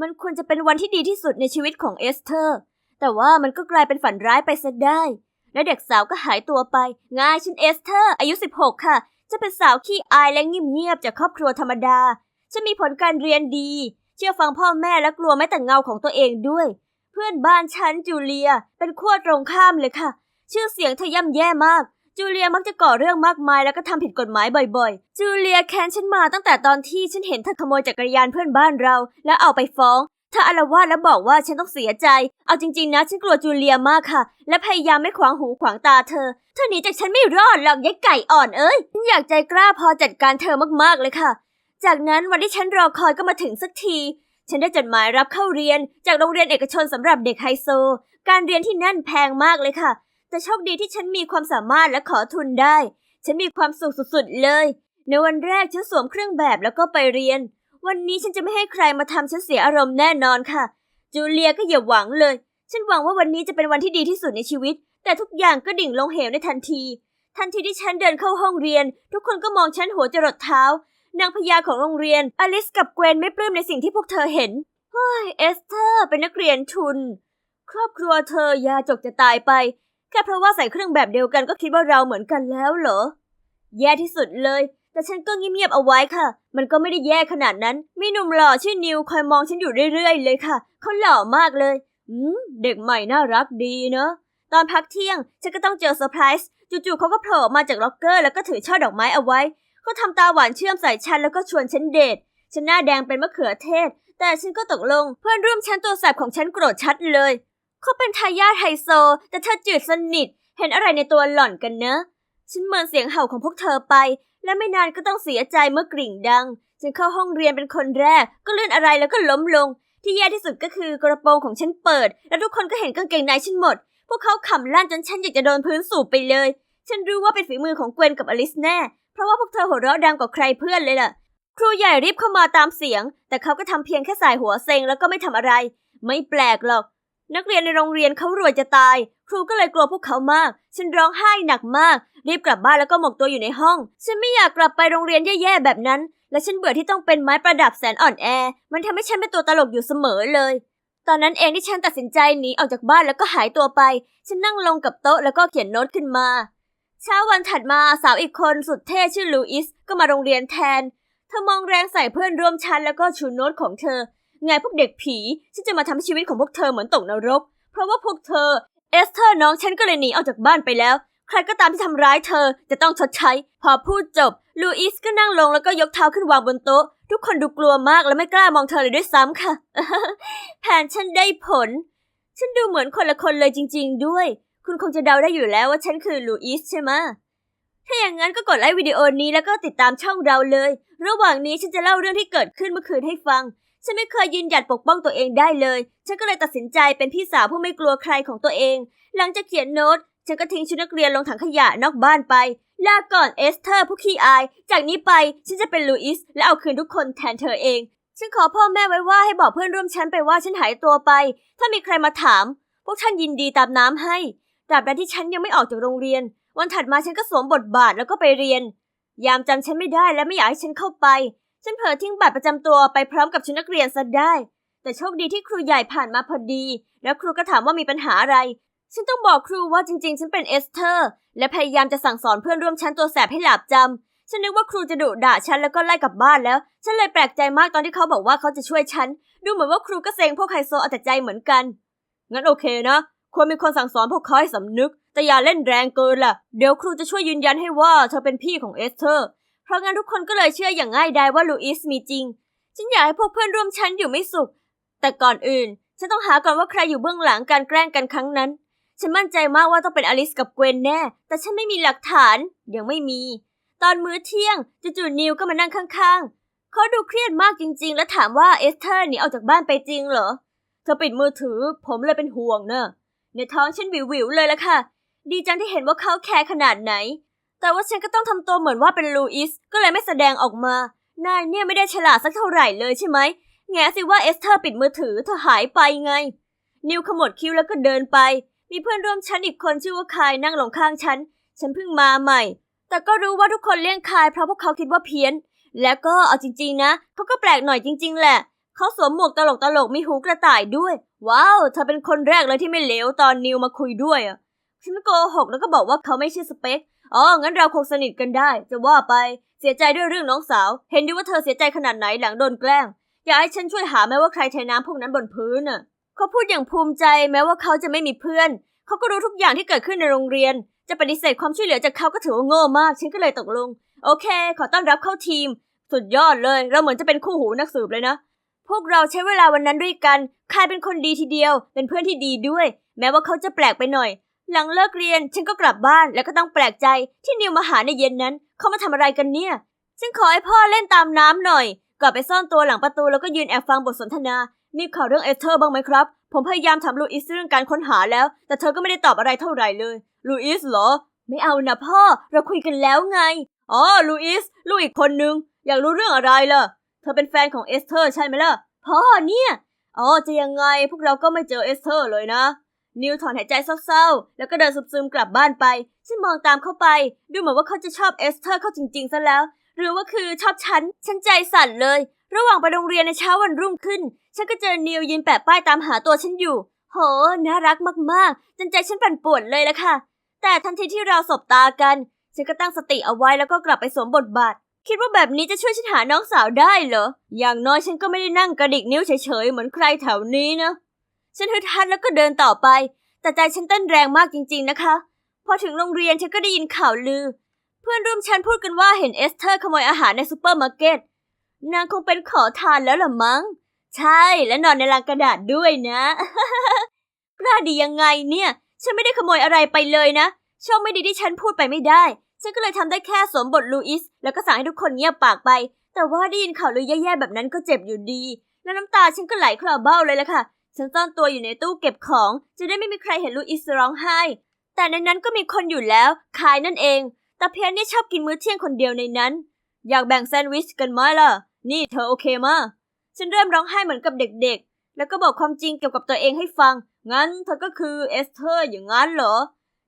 มันควรจะเป็นวันที่ดีที่สุดในชีวิตของเอสเธอร์ แต่ว่ามันก็กลายเป็นฝันร้ายไปซะได้ และเด็กสาวก็หายตัวไป ง่ายฉันเอสเธอร์ อายุ 16 ค่ะ จะเป็นสาวขี้อายและเงียบๆจากครอบครัวธรรมดาฉันมีผลการเรียนดี เชื่อฟังพ่อแม่และกลัวแม้แต่เงาของตัวเองด้วย เพื่อนบ้านฉันจูเลีย เป็นขั้วตรงข้ามเลยค่ะ ชื่อเสียงเธอย่ำแย่มาก จูเลียมักจะก่อเรื่องมากมายแล้วก็ทำผิดกฎหมายบ่อยๆ จูเลียแค้นฉันมาตั้งแต่ตอนที่ฉันเห็นเธอขโมยจักรยานเพื่อนบ้านเรา แล้วเอาไปฟ้องเธออาละวาดแล้วบอกว่าฉันต้องเสียใจ เอาจริงๆนะฉันกลัวจูเลียมากค่ะ และพยายามไม่ขวางหูขวางตาเธอ เธอหนีจากฉันไม่รอดหรอกยายไก่อ่อนเอ้ยฉันอยากใจกล้าพอจัดการเธอมากๆเลยค่ะ จากนั้นวันที่ฉันรอคอยก็มาถึงสักที ฉันได้จดหมายรับเข้าเรียน จากโรงเรียนเอกชนสำหรับเด็กไฮโซ การเรียนที่นั่นแพงมากเลยค่ะ แต่โชคดีที่ฉันมีความสามารถและขอทุนได้ ฉันมีความสุขสุดๆเลย ในวันแรกฉันสวมเครื่องแบบแล้วก็ไปเรียน วันนี้ฉันจะไม่ให้ใครมาทำฉันเสียอารมณ์แน่นอนค่ะ จูเลียก็อย่าหวังเลย ฉันหวังว่าวันนี้จะเป็นวันที่ดีที่สุดในชีวิต แต่ทุกอย่างก็ดิ่งลงเหวในทันที ทันทีที่ฉันเดินเข้าห้องเรียน ทุกคนก็มองฉันหัวจรดเท้า นางพญาของโรงเรียน อลิสกับเกวนไม่ปลื้มในสิ่งที่พวกเธอเห็นเฮ้ยเอสเธอร์เป็นนักเรียนทุน ครอบครัวเธอยาจกจะตายไป ค่เพราะว่าใส่เครื่องแบบเดียวกันก็คิดว่าเราเหมือนกันแล้วเหรอ แย่ที่สุดเลย แต่ฉันก็เงียบๆเอาไว้ค่ะ มันก็ไม่ได้แย่ขนาดนั้น มีหนุ่มหล่อชื่อนิวคอยมองฉันอยู่เรื่อยๆเลยค่ะ เขาหล่อมากเลย อืม เด็กใหม่น่ารักดีเนอะ ตอนพักเที่ยง ฉันก็ต้องเจอเซอร์ไพรส์ จู่ๆเขาก็โผล่มาจากล็อกเกอร์แล้วก็ถือช่อดอกไม้เอาไว้ เขาทำตาหวานเชื่อมใส่ฉันแล้วก็ชวนฉันเดท ฉันหน้าแดงเป็นมะเขือเทศ แต่ฉันก็ตกลง เพื่อนร่วมชั้นตัวแสบของฉันโกรธชัดเลย เขาเป็นทายาทไฮโซ แต่เธอจืดสนิท เห็นอะไรในตัวหล่อนกันเนอะ ฉันเมินเสียงเห่าของพวกเธอไป และไม่นานก็ต้องเสียใจเมื่อกริ่งดัง ฉันเข้าห้องเรียนเป็นคนแรก ก็เลื่อนอะไรแล้วก็ล้มลง ที่แย่ที่สุดก็คือกระโปรงของฉันเปิด และทุกคนก็เห็นกางเกงในฉันหมด พวกเขาขำลั่นจนฉันอยากจะโดนพื้นสูบไปเลย ฉันรู้ว่าเป็นฝีมือของเกวนกับอลิสแน่ เพราะว่าพวกเธอหัวเราะดังกว่าใครเพื่อนเลยล่ะ ครูใหญ่รีบเข้ามาตามเสียง แต่เขาก็ทำเพียงแค่สายหัวเซ็งแล้วก็ไม่ทำอะไร ไม่แปลกหรอก นักเรียนในโรงเรียนเขารวยจะตาย ครูก็เลยกลัวพวกเขามาก ฉันร้องไห้หนักมาก รีบกลับบ้านแล้วก็หมกตัวอยู่ในห้อง ฉันไม่อยากกลับไปโรงเรียนแย่ๆแบบนั้น และฉันเบื่อที่ต้องเป็นไม้ประดับแสนอ่อนแอ มันทำให้ฉันเป็นตัวตลกอยู่เสมอเลย ตอนนั้นเองที่ฉันตัดสินใจหนีออกจากบ้านแล้วก็หายตัวไป ฉันนั่งลงกับโต๊ะแล้วก็เขียนโน้ตขึ้นมาเช้าวันถัดมาสาวอีกคนสุดเท่ชื่อลูอิสก็มาโรงเรียนแทน เธอมองแรงใส่เพื่อนร่วมชั้นแล้วก็ชูโน้ตของเธอ ไงพวกเด็กผีฉันจะมาทำให้ชีวิตของพวกเธอเหมือนตกนรก เพราะว่าพวกเธอ เอสเธอร์น้องฉันก็เลยหนีออกจากบ้านไปแล้ว ใครก็ตามที่ทำร้ายเธอจะต้องชดใช้ พอพูดจบ ลูอิสก็นั่งลงแล้วก็ยกเท้าขึ้นวางบนโต๊ะ ทุกคนดูกลัวมากและไม่กล้ามองเธอเลยด้วยซ้ำค่ะ แผนฉันได้ผล ฉันดูเหมือนคนละคนเลยจริง ๆ ด้วย คุณคงจะเดาได้อยู่แล้วว่าฉันคือลูอิสใช่ไหมถ้าอย่างนั้นก็กดไลค์วิดีโอนี้แล้วก็ติดตามช่องเราเลย ระหว่างนี้ฉันจะเล่าเรื่องที่เกิดขึ้นเมื่อคืนให้ฟัง ฉันไม่เคยยืนหยัดปกป้องตัวเองได้เลย ฉันก็เลยตัดสินใจเป็นพี่สาวผู้ไม่กลัวใครของตัวเอง หลังจากเขียนโน้ต ฉันก็ทิ้งชุดนักเรียนลงถังขยะนอกบ้านไป ลาก่อนเอสเธอร์ผู้ขี้อาย จากนี้ไปฉันจะเป็นลูอิสและเอาคืนทุกคนแทนเธอเอง ฉันขอพ่อแม่ไว้ว่าให้บอกเพื่อนร่วมชั้นไปว่าฉันหายตัวไป ถ้ามีใครมาถาม พวกท่านยินดีตามน้ำให้ตราบใดที่ฉันยังไม่ออกจากโรงเรียน วันถัดมาฉันก็สวมบทบาทแล้วก็ไปเรียน ยามจำฉันไม่ได้และไม่อยากให้ฉันเข้าไป ฉันเผลอทิ้งบัตรประจำตัวไปพร้อมกับชุดนักเรียนซะได้ แต่โชคดีที่ครูใหญ่ผ่านมาพอดี แล้วครูก็ถามว่ามีปัญหาอะไร ฉันต้องบอกครูว่าจริงๆ ฉันเป็นเอสเธอร์ และพยายามจะสั่งสอนเพื่อนร่วมชั้นตัวแสบให้หลาบจำ ฉันนึกว่าครูจะดุด่าฉันแล้วก็ไล่กลับบ้านแล้ว ฉันเลยแปลกใจมากตอนที่เขาบอกว่าเขาจะช่วยฉัน ดูเหมือนว่าครูก็เซ็งพวกไฮโซเอาแต่ใจเหมือนกัน งั้นโอเคนะ ควรมีคนสั่งสอนพวกเขาให้สำนึก แต่อย่าเล่นแรงเกินล่ะ เดี๋ยวครูจะช่วยยืนยันให้ว่าเธอเป็นพี่ของเอสเธอร์ เพราะงั้นทุกคนก็เลยเชื่ออย่างง่ายดายว่าลูอิสมีจริง ฉันอยากให้พวกเพื่อนร่วมชั้นอยู่ไม่สุข แต่ก่อนอื่น ฉันต้องหาก่อนว่าใครอยู่เบื้องหลังการแกล้งกันครั้งนั้น ฉันมั่นใจมากว่าต้องเป็นอลิสกับเกวนแน่ แต่ฉันไม่มีหลักฐาน ยังไม่มี ตอนมื้อเที่ยงจู่ๆนิวก็มานั่งข้างๆ เขาดูเครียดมากจริง ๆ และถามว่าเอสเธอร์หนีออกจากบ้านไปจริงเหรอ เธอปิดมือถือ ผมเลยเป็นห่วงเนอะในท้องฉันวิวๆเลยละค่ะ ดีจังที่เห็นว่าเขาแคร์ขนาดไหน แต่ว่าฉันก็ต้องทำตัวเหมือนว่าเป็นลูอิส ก็เลยไม่แสดงออกมา นายเนี่ยไม่ได้ฉลาดสักเท่าไหร่เลยใช่ไหม แง่สิว่าเอสเธอร์ปิดมือถือเธอหายไปไง นิวขมวดคิ้วแล้วก็เดินไป มีเพื่อนร่วมชั้นอีกคนชื่อว่าคายนั่งลงข้างฉัน ฉันเพิ่งมาใหม่ แต่ก็รู้ว่าทุกคนเลี่ยงคายเพราะพวกเขาคิดว่าเพี้ยน แล้วก็เอาจริง ๆ นะเขาก็แปลกหน่อยจริง ๆ แหละ เขาสวมหมวกตลกตลกๆมีหูกระต่ายด้วย ว้าวเธอเป็นคนแรกเลยที่ไม่เลวตอนนิวมาคุยด้วยอะฉันไม่โกหกแล้วก็บอกว่าเขาไม่ใช่สเปค อ๋อ งั้นเราคงสนิทกันได้ จะว่าไป เสียใจด้วยเรื่องน้องสาว เห็นดีว่าเธอเสียใจขนาดไหนหลังโดนแกล้ง อยากให้ฉันช่วยหาไหมว่าใครเทน้ำพวกนั้นบนพื้นน่ะ เขาพูดอย่างภูมิใจแม้ว่าเขาจะไม่มีเพื่อน เขาก็รู้ทุกอย่างที่เกิดขึ้นในโรงเรียน จะปฏิเสธความช่วยเหลือจากเขาก็ถือว่าโง่มาก ฉันก็เลยตกลง โอเค ขอต้อนรับเข้าทีม สุดยอดเลย เราเหมือนจะเป็นคู่หูนักสืบเลยนะ พวกเราใช้เวลาวันนั้นด้วยกัน คายเป็นคนดีทีเดียว เป็นเพื่อนที่ดีด้วย แม้ว่าเขาจะแปลกไปหน่อย หลังเลิกเรียนฉันก็กลับบ้านแล้วก็ต้องแปลกใจที่นิวมาหาในเย็นนั้น เขามาทำอะไรกันเนี่ย ฉันขอให้พ่อเล่นตามน้ำหน่อยก่อนไปซ่อนตัวหลังประตูแล้วก็ยืนแอบฟังบทสนทนา มีข่าวเรื่องเอเธอร์บ้างไหมครับ ผมพยายามถามลูอิสเรื่องการค้นหาแล้ว แต่เธอก็ไม่ได้ตอบอะไรเท่าไหร่เลย ลูอิสเหรอ ไม่เอานะพ่อ เราคุยกันแล้วไง อ๋อ ลูอิส ลูกอีกคนนึง อยากรู้เรื่องอะไรล่ะ เธอเป็นแฟนของเอสเธอร์ใช่ไหมล่ะ พ่อเนี่ย อ๋อ จะยังไง พวกเราก็ไม่เจอเอสเธอร์เลยนะ นิวถอนหายใจเศร้าๆ แล้วก็เดินซึมๆกลับบ้านไป ฉันมองตามเข้าไป ดูเหมือนว่าเขาจะชอบเอสเธอร์เข้าจริงๆซะแล้ว หรือว่าคือชอบฉัน ฉันใจสั่นเลย ระหว่างไปโรงเรียนในเช้าวันรุ่งขึ้น ฉันก็เจอนิวยืนแปะป้ายตามหาตัวฉันอยู่ โห น่ารักมากๆ จนใจฉันปั่นป่วนเลยละค่ะ แต่ทันทีที่เราสบตากัน ฉันก็ตั้งสติเอาไว้แล้วก็กลับไปสวมบทบาท คิดว่าแบบนี้จะช่วยฉันหาน้องสาวได้เหรอ อย่างน้อยฉันก็ไม่ได้นั่งกระดิกนิ้วเฉยๆ เหมือนใครแถวนี้นะ ฉันฮึดฮัดแล้วก็เดินต่อไป แต่ใจฉันเต้นแรงมากจริง ๆนะคะ พอถึงโรงเรียนฉันก็ได้ยินข่าวลือ เพื่อนร่วมชั้นพูดกันว่าเห็นเอสเธอร์ขโมยอาหารในซูเปอร์มาร์เก็ต นางคงเป็นขอทานแล้วล่ะมั้ง ใช่และนอนในลังกระดาษด้วยนะกล้าดียังไงเนี่ย ฉันไม่ได้ขโมยอะไรไปเลยนะโชคไม่ดีที่ฉันพูดไปไม่ได้ ฉันก็เลยทำได้แค่สวมบทลูอิส แล้วก็สั่งให้ทุกคนเงียบปากไป แต่ว่าได้ยินข่าวลือแย่ๆแบบนั้นก็เจ็บอยู่ดี แล้วน้ำตาฉันก็ไหลคลอเบ้าเลยละค่ะ ฉันซ่อนตัวอยู่ในตู้เก็บของ จะได้ไม่มีใครเห็นลูอิสร้องไห้ แต่ในนั้นก็มีคนอยู่แล้ว คายนั่นเองแต่เพียนเนี่ยชอบกินมื้อเที่ยงคนเดียวในนั้น อยากแบ่งแซนด์วิชกันไหมล่ะ นี่เธอโอเคมะฉันเริ่มร้องไห้เหมือนกับเด็กๆ แล้วก็บอกความจริงเกี่ยวกับตัวเองให้ฟัง งั้นเธอก็คือเอสเธอร์อย่างนั้นเหรอ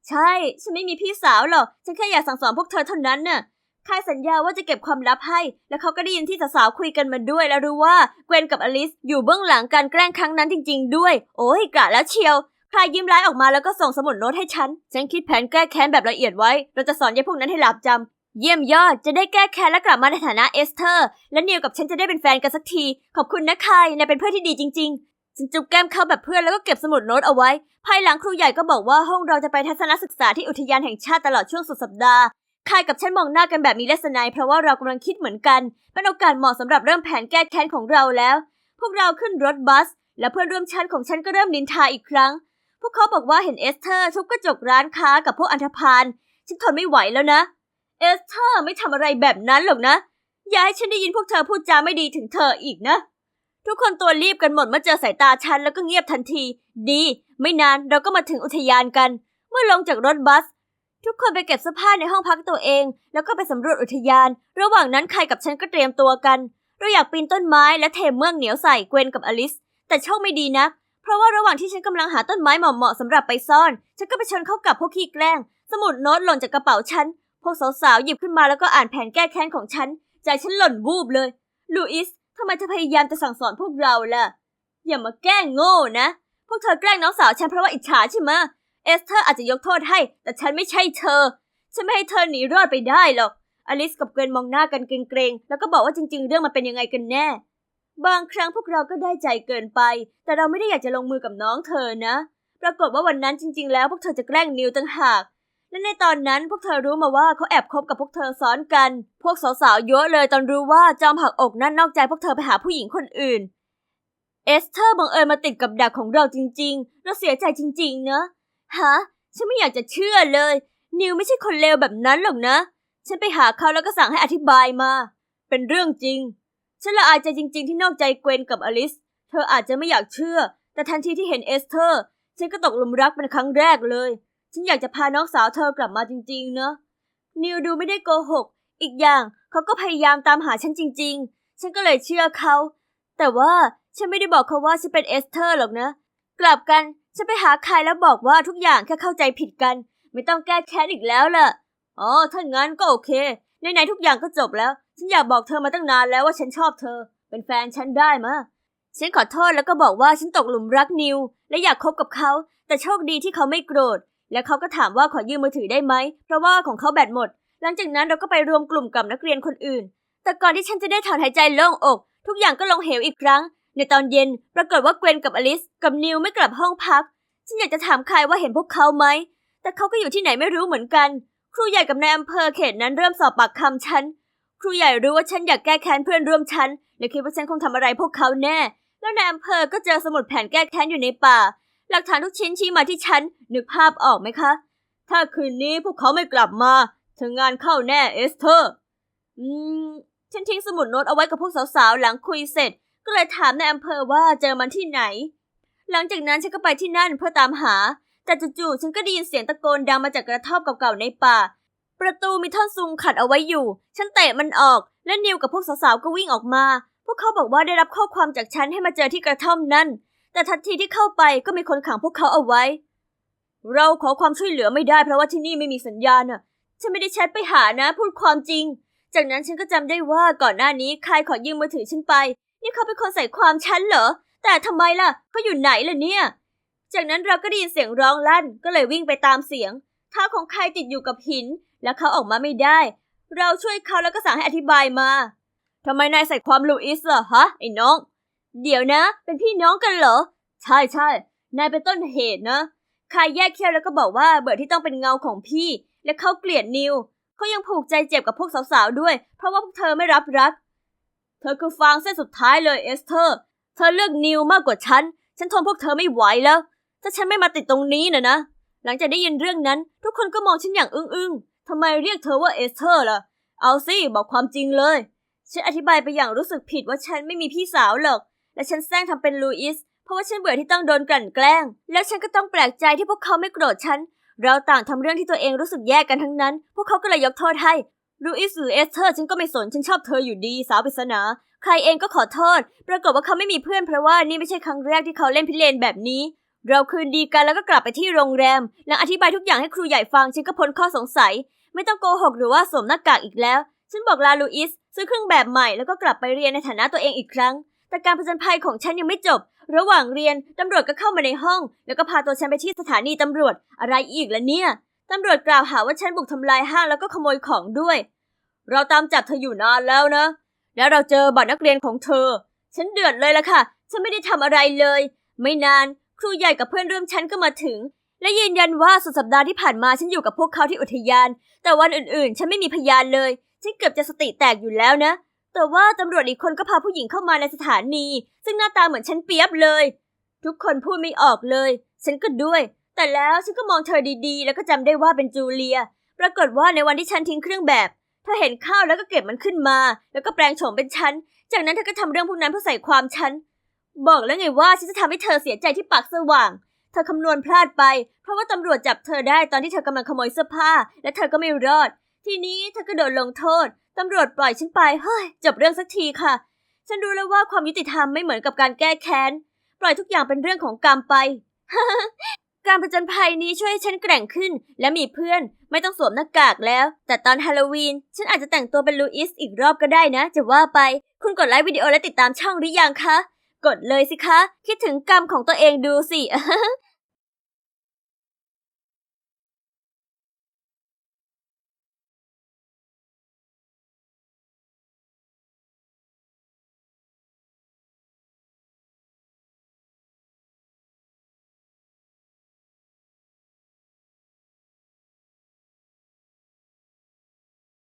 ใช่ ฉันไม่มีพี่สาวหรอก ฉันแค่อยากสั่งสอนพวกเธอเท่านั้นน่ะ คายสัญญาว่าจะเก็บความลับให้ แล้วเขาก็ได้ยินที่สาวๆคุยกันมาด้วย แล้วรู้ว่าเกวนกับอลิสอยู่เบื้องหลังการแกล้งครั้งนั้นจริง ๆ ด้วย โอ้ยกะแล้วเชียวคลายยิ้มร้ายออกมาแล้วก็ส่งสมุดโน้ตให้ฉัน ฉันคิดแผนแก้แค้นแบบละเอียดไว้ เราจะสอนยายพวกนั้นให้หลับจำเยี่ยมยอด จะได้แก้แค้นและกลับมาในฐานะเอสเธอร์ และนิวกับฉันจะได้เป็นแฟนกันสักที ขอบคุณนะคายนายเป็นเพื่อนที่ดีจริง ๆ ฉันจุบแก้มเขาแบบเพื่อนแล้วก็เก็บสมุดโน้ตเอาไว้ ภายหลังครูใหญ่ก็บอกว่าห้องเราจะไปทัศนศึกษาที่อุทยานแห่งชาติตลอดช่วงสุดสัปดาห์ คายกับฉันมองหน้ากันแบบมีเลสนายเพราะว่าเรากำลังคิดเหมือนกัน เป็นโอกาสเหมาะสำหรับเริ่มแผนแก้แค้นของเราแล้ว พวกเราขึ้นรถบัส และเพื่อนร่วมชั้นของฉันก็เริ่มนินทาอีกครั้ง พวกเขาบอกว่าเห็นเอสเธอร์ทุบกระจกร้านค้ากับพวกอันธพาลฉันทนไม่ไหวแล้วนะ เอสเธอร์ไม่ทำอะไรแบบนั้นหรอกนะ อย่าให้ฉันได้ยินพวกเธอพูดจาไม่ดีถึงเธออีกนะ ทุกคนตัวรีบกันหมดเมื่อเจอสายตาฉันแล้วก็เงียบทันที ดี ไม่นานเราก็มาถึงอุทยานกัน เมื่อลงจากรถบัส ทุกคนไปเก็บเสื้อผ้าในห้องพักตัวเอง แล้วก็ไปสำรวจอุทยาน ระหว่างนั้นใครกับฉันก็เตรียมตัวกัน เราอยากปีนต้นไม้และเทเมือกเหนียวใส่เกวนกับอลิส แต่โชคไม่ดีนะเพราะว่าระหว่างที่ฉันกำลังหาต้นไม้เหมาะๆสำหรับไปซ่อน ฉันก็ไปชนเข้ากับพวกขี้แกล้ง สมุดโน้ตหล่นจากกระเป๋าฉัน พวกสาวๆหยิบขึ้นมาแล้วก็อ่านแผนแก้แค้นของฉัน ใจฉันหล่นวูบเลย ลูอิสทำไมเธอพยายามจะสั่งสอนพวกเราล่ะ อย่ามาแกล้งโง่นะ พวกเธอแกล้งน้องสาวฉันเพราะว่าอิจฉาใช่ไหม เอสเธอร์อาจจะยกโทษให้ แต่ฉันไม่ใช่เธอ ฉันไม่ให้เธอหนีรอดไปได้หรอก อลิสกับเกรนมองหน้ากันเกรงๆ แล้วก็บอกว่าจริง ๆ เรื่องมันเป็นยังไงกันแน่ บางครั้งพวกเราก็ได้ใจเกินไป แต่เราไม่ได้อยากจะลงมือกับน้องเธอนะ ปรากฏว่าวันนั้นจริง ๆ แล้วพวกเธอจะแกล้งนิวต่างหาก และในตอนนั้นพวกเธอรู้มาว่าเขาแอบคบกับพวกเธอซ้อนกัน พวกสาวๆเยอะเลยตอนรู้ว่าจอมผักอกนั่นนอกใจพวกเธอไปหาผู้หญิงคนอื่น เอสเธอร์บังเอิญมาติดกับดักของเราจริง ๆ เราเสียใจจริง ๆ เนอะ ฮะ ฉันไม่อยากจะเชื่อเลย นิวไม่ใช่คนเลวแบบนั้นหรอกนะ ฉันไปหาเขาแล้วก็สั่งให้อธิบายมา เป็นเรื่องจริง ฉันละอายใจจริง ๆ ที่นอกใจเกวนกับอลิส เธออาจจะไม่อยากเชื่อ แต่ทันทีที่เห็นเอสเธอร์ ฉันก็ตกหลุมรักเป็นครั้งแรกเลย ฉันอยากจะพาน้องสาวเธอกลับมาจริงๆ เนอะนิวดูไม่ได้โกหก อีกอย่างเขาก็พยายามตามหาฉันจริง ๆ ฉันก็เลยเชื่อเขา แต่ว่าฉันไม่ได้บอกเขาว่าฉันเป็นเอสเธอร์หรอกนะ กลับกัน ฉันไปหาใครแล้วบอกว่าทุกอย่างแค่เข้าใจผิดกัน ไม่ต้องแก้แค้นอีกแล้วล่ะ อ๋อ ถ้างั้นก็โอเคไหนๆทุกอย่างก็จบแล้ว ฉันอยากบอกเธอมาตั้งนานแล้วว่าฉันชอบเธอ เป็นแฟนฉันได้มะฉันขอโทษแล้วก็บอกว่าฉันตกหลุมรักนิว และอยากคบกับเขา แต่โชคดีที่เขาไม่โกรธ และเขาก็ถามว่าขอยืมมือถือได้ไหม เพราะว่าของเขาแบตหมด หลังจากนั้นเราก็ไปรวมกลุ่มกับนักเรียนคนอื่น แต่ก่อนที่ฉันจะได้ถอนหายใจโล่งอก ทุกอย่างก็ลงเหวอีกครั้ง ในตอนเย็นปรากฏว่าเกวนกับอลิสกับนิวไม่กลับห้องพัก ฉันอยากจะถามใครว่าเห็นพวกเขาไหม แต่เขาก็อยู่ที่ไหนไม่รู้เหมือนกัน ครูใหญ่กับนายอำเภอเขตนั้นเริ่มสอบปากคำฉัน ครูใหญ่รู้ว่าฉันอยากแก้แค้นเพื่อนร่วมชั้นและคิดว่าฉันคงทำอะไรพวกเขาแน่ แล้วนายอำเภอก็เจอสมุดแผนแก้แค้นอยู่ในป่า หลักฐานทุกชิ้นชี้มาที่ฉัน นึกภาพออกไหมคะ ถ้าคืนนี้พวกเขาไม่กลับมาถึงงานเข้าแน่เอสเธอร์ อืม ฉันทิ้งสมุดโน้ตเอาไว้กับพวกสาวๆ หลังคุยเสร็จ ก็เลยถามนายอำเภอว่าเจอมันที่ไหน หลังจากนั้นฉันก็ไปที่นั่นเพื่อตามหา แต่จู่ๆฉันก็ได้ยินเสียงตะโกนดังมาจากกระท่อมเก่าๆในป่า ประตูมีท่อนซุงขัดเอาไว้อยู่ ฉันเตะมันออก และนิวกับพวกสาวๆก็วิ่งออกมา พวกเขาบอกว่าได้รับข้อความจากฉันให้มาเจอที่กระท่อมนั่น แต่ทันทีที่เข้าไปก็มีคนขังพวกเขาเอาไว้ เราขอความช่วยเหลือไม่ได้เพราะว่าที่นี่ไม่มีสัญญาณน่ะฉันไม่ได้แชทไปหานะ พูดความจริง จากนั้นฉันก็จำได้ว่าก่อนหน้านี้ใครขอยืมมือถือฉันไป นี่เขาเป็นคนใส่ความฉันเหรอ แต่ทำไมล่ะเขาอยู่ไหนล่ะเนี่ย จากนั้นเราก็ได้ยินเสียงร้องลั่นก็เลยวิ่งไปตามเสียงเท้าของใครติดอยู่กับหิน และเขาออกมาไม่ได้ เราช่วยเขาแล้วก็สั่งให้อธิบายมาทำไมนายใส่ความลูอิสล่ะฮะไอ้น้อง เดี๋ยวนะ เป็นพี่น้องกันเหรอ ใช่ใช่นายเป็นต้นเหตุนะคายแยกเขี้ยวแล้วก็บอกว่าเบื่อที่ต้องเป็นเงาของพี่ และเขาเกลียดนิวเขายังผูกใจเจ็บกับพวกสาวๆด้วย เพราะว่าพวกเธอไม่รับรัก เธอคือฟางเส้นสุดท้ายเลยเอสเธอร์ เธอเลือกนิวมากกว่าฉัน ฉันทนพวกเธอไม่ไหวแล้ว ถ้าฉันไม่มาติดตรงนี้นะนะ หลังจากได้ยินเรื่องนั้น ทุกคนก็มองฉันอย่างอึ้งๆทำไมเรียกเธอว่าเอสเธอร์ล่ะ เอาสิบอกความจริงเลย ฉันอธิบายไปอย่างรู้สึกผิดว่าฉันไม่มีพี่สาวหรอก และฉันแซงทำเป็นลูอิส เพราะว่าฉันเบื่อที่ต้องโดนกลั่นแกล้ง แล้วฉันก็ต้องแปลกใจที่พวกเขาไม่โกรธฉัน เราต่างทำเรื่องที่ตัวเองรู้สึกแย่กันทั้งนั้น พวกเขาก็เลยยกโทษให้ ลูอิสหรือเอสเธอร์ฉันก็ไม่สน ฉันชอบเธออยู่ดี สาวปริศนา ใครเองก็ขอโทษ ปรากฏว่าเขาไม่มีเพื่อนเพราะว่านี่ไม่ใช่ครั้งแรกที่เขาเล่นพิเรนแบบนี้ เราคืนดีกันแล้วก็กลับไปที่โรงแรม หลังอธิบายทุกอย่างให้ครูใหญ่ฟัง ฉันก็พ้นข้อสงสัย ไม่ต้องโกหกหรือว่าสวมหน้ากากอีกแล้ว ฉันบอกลาลูอิสซื้อเครื่องแบบใหม่แล้วก็กลับไปเรียนในฐานะตัวเองอีกครั้ง แต่การผจญภัยของฉันยังไม่จบ ระหว่างเรียนตำรวจก็เข้ามาในห้อง แล้วก็พาตัวฉันไปที่สถานีตำรวจ อะไรอีกล่ะเนี่ย ตำรวจกล่าวหาว่าฉันบุกทำลายห้างแล้วก็ขโมยของด้วย เราตามจับเธออยู่นานแล้วนะ แล้วเราเจอบัตรนักเรียนของเธอ ฉันเดือดเลยล่ะค่ะ ฉันไม่ได้ทำอะไรเลย ไม่นานครูใหญ่กับเพื่อนร่วมชั้นก็มาถึง และยืนยันว่าสุดสัปดาห์ที่ผ่านมาฉันอยู่กับพวกเขาที่อุทยาน แต่วันอื่นๆ ฉันไม่มีพยานเลย ฉันเกือบจะสติแตกอยู่แล้วนะ แต่ว่าตำรวจอีกคนก็พาผู้หญิงเข้ามาในสถานี ซึ่งหน้าตาเหมือนฉันเปียบเลย ทุกคนพูดไม่ออกเลย ฉันก็ด้วย แต่แล้วฉันก็มองเธอดีๆ แล้วก็จำได้ว่าเป็นจูเลีย ปรากฏว่าในวันที่ฉันทิ้งเครื่องแบบ เธอเห็นข้าวแล้วก็เก็บมันขึ้นมา แล้วก็แปลงโฉมเป็นฉัน จากนั้นเธอก็ทำเรื่องพวกนั้นเพื่อใส่ความฉัน บอกแล้วไงว่าฉันจะทำให้เธอเสียใจที่ปากสว่าง เธอคำนวณพลาดไป เพราะว่าตำรวจจับเธอได้ตอนที่เธอกำลังขโมยเสื้อผ้า และเธอก็ไม่รอด ทีนี้เธอก็โดนลงโทษตำรวจปล่อยฉันไป เฮ้ย จบเรื่องสักทีค่ะ ฉันรู้แล้วว่าความยุติธรรมไม่เหมือนกับการแก้แค้น ปล่อยทุกอย่างเป็นเรื่องของกรรมไป การผจญภัยนี้ช่วยให้ฉันแกร่งขึ้น และมีเพื่อน ไม่ต้องสวมหน้ากากแล้ว แต่ตอนฮาโลวีน ฉันอาจจะแต่งตัวเป็นลูอิสอีกรอบก็ได้นะ จะว่าไป คุณกดไลค์วิดีโอและติดตามช่องหรือยังคะ กดเลยสิคะ คิดถึงกรรมของตัวเองดูสิ